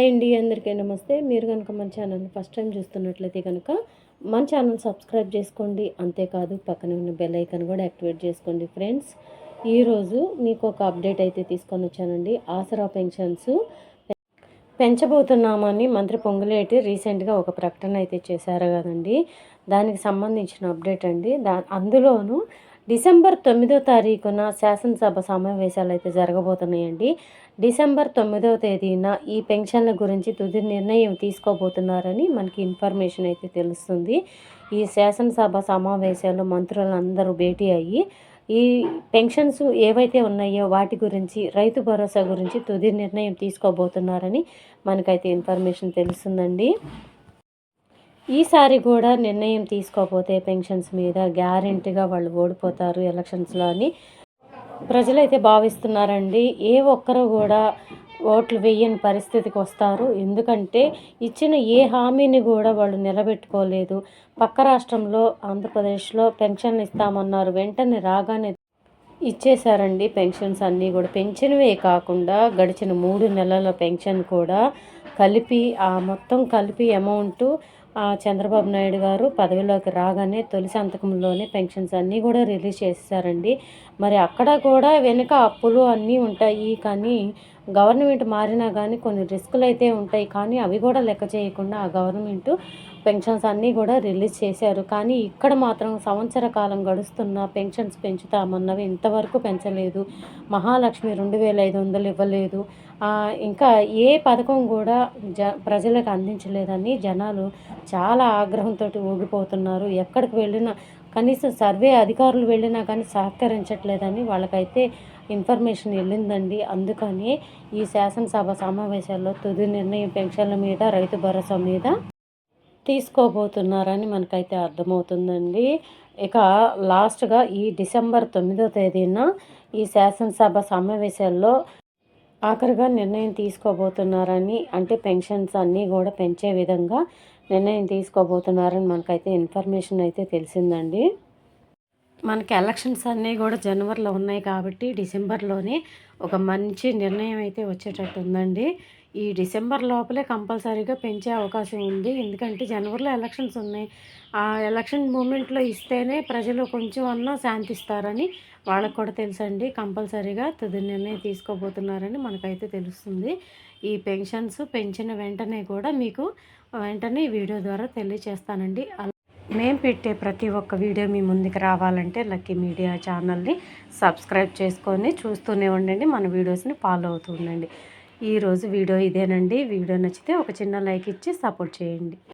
Hi అండి అందరికీ నమస్తే. మీరు కనుక మన ఛానల్ ఫస్ట్ టైం చూస్తున్నట్లయితే కనుక మన ఛానల్ సబ్స్క్రైబ్ చేసుకోండి. అంతేకాదు పక్కన ఉన్న బెల్ ఐకాన్ కూడా యాక్టివేట్ చేసుకోండి ఫ్రెండ్స్. ఈరోజు మీకు ఒక అప్డేట్ అయితే తీసుకొని వచ్చానండి. ఆసరా పెన్షన్స్ పెంచబోతున్నామని మంత్రి పొంగులేటి రీసెంట్గా ఒక ప్రకటన అయితే చేశారు కదండి. దానికి సంబంధించిన అప్డేట్ అండి. దా అందులోనూ డిసెంబర్ తొమ్మిదో తారీఖున శాసనసభ సమావేశాలు అయితే జరగబోతున్నాయండి. డిసెంబర్ తొమ్మిదవ తేదీన ఈ పెన్షన్ల గురించి తుది నిర్ణయం తీసుకోబోతున్నారని మనకి ఇన్ఫర్మేషన్ అయితే తెలుస్తుంది. ఈ శాసనసభ సమావేశాల్లో మంత్రులందరూ భేటీ అయ్యి ఈ పెన్షన్స్ ఏవైతే ఉన్నాయో వాటి గురించి రైతు భరోసా గురించి తుది నిర్ణయం తీసుకోబోతున్నారని మనకైతే ఇన్ఫర్మేషన్ తెలుస్తుందండి. ఈసారి కూడా నిర్ణయం తీసుకోకపోతే పెన్షన్స్ మీద గ్యారెంటీగా వాళ్ళు ఓడిపోతారు ఎలక్షన్స్లో అని ప్రజలైతే భావిస్తున్నారండి. ఏ ఒక్కరు కూడా ఓట్లు వేయని పరిస్థితికి వస్తారు. ఎందుకంటే ఇచ్చిన ఏ హామీని కూడా వాళ్ళు నిలబెట్టుకోలేదు. పక్క రాష్ట్రంలో ఆంధ్రప్రదేశ్లో పెన్షన్ ఇస్తామన్నారు. వెంటనే రాగానే ఇచ్చేశారండి పెన్షన్స్ అన్నీ కూడా. పెన్షన్వే కాకుండా గడిచిన మూడు నెలల పెన్షన్ కూడా కలిపి ఆ మొత్తం కలిపి అమౌంట్ చంద్రబాబు నాయుడు గారు పదవిలోకి రాగానే తొలి సంతకంలోనే పెన్షన్స్ అన్నీ కూడా రిలీజ్ చేశారండి మరి అక్కడ కూడా వెనుక అప్పులు అన్నీ ఉంటాయి కానీ గవర్నమెంట్ మారినా కానీ కొన్ని రిస్కులు అయితే ఉంటాయి కానీ అవి కూడా లెక్క చేయకుండా ఆ గవర్నమెంట్ పెన్షన్స్ అన్నీ కూడా రిలీజ్ చేశారు. కానీ ఇక్కడ మాత్రం సంవత్సర కాలం గడుస్తున్న పెన్షన్స్ పెంచుతామన్నవి ఇంతవరకు పెంచలేదు. మహాలక్ష్మి రెండు వేల ఐదు వందలు ఇవ్వలేదు. ఇంకా ఏ పథకం కూడా జ ప్రజలకు అందించలేదని జనాలు చాలా ఆగ్రహంతో ఊగిపోతున్నారు. ఎక్కడికి వెళ్ళినా కనీసం సర్వే అధికారులు వెళ్ళినా కానీ సహకరించట్లేదని వాళ్ళకైతే ఇన్ఫర్మేషన్ వెళ్ళిందండి. అందుకని ఈ శాసనసభ సమావేశాల్లో తుది నిర్ణయం పెన్షన్ల మీద రైతు భరోసా మీద తీసుకోబోతున్నారని మనకైతే అర్థమవుతుందండి. ఇక లాస్ట్గా ఈ డిసెంబర్ తొమ్మిదో తేదీన ఈ శాసనసభ సమావేశాల్లో ఆఖరిగా నిర్ణయం తీసుకోబోతున్నారని అంటే పెన్షన్స్ అన్నీ కూడా పెంచే విధంగా నిర్ణయం తీసుకోబోతున్నారని మనకైతే ఇన్ఫర్మేషన్ అయితే తెలిసిందండి. మనకి ఎలక్షన్స్ అన్నీ కూడా జనవరిలో ఉన్నాయి కాబట్టి డిసెంబర్లోనే ఒక మంచి నిర్ణయం అయితే వచ్చేటట్టు ఉందండి ఈ డిసెంబర్ లోపలే కంపల్సరీగా పెంచే అవకాశం ఉంది. ఎందుకంటే జనవరిలో ఎలక్షన్స్ ఉన్నాయి. ఆ ఎలక్షన్ మూమెంట్లో ఇస్తేనే ప్రజలు కొంచెం అన్నా శాంతిస్తారని వాళ్ళకు కూడా తెలుసండి. కంపల్సరీగా తుది నిర్ణయం తీసుకోబోతున్నారని మనకైతే తెలుస్తుంది. ఈ పెన్షన్స్ పెంచిన వెంటనే కూడా మీకు వెంటనే వీడియో ద్వారా తెలియచేస్తానండి. మేము పెట్టే ప్రతి ఒక్క వీడియో మీ ముందుకు రావాలంటే లక్కీ మీడియా ఛానల్ని సబ్స్క్రైబ్ చేసుకొని చూస్తూనే ఉండండి. మన వీడియోస్ని ఫాలో అవుతూ ఉండండి. ఈరోజు వీడియో ఇదేనండి. వీడియో నచ్చితే ఒక చిన్న లైక్ ఇచ్చి సపోర్ట్ చేయండి.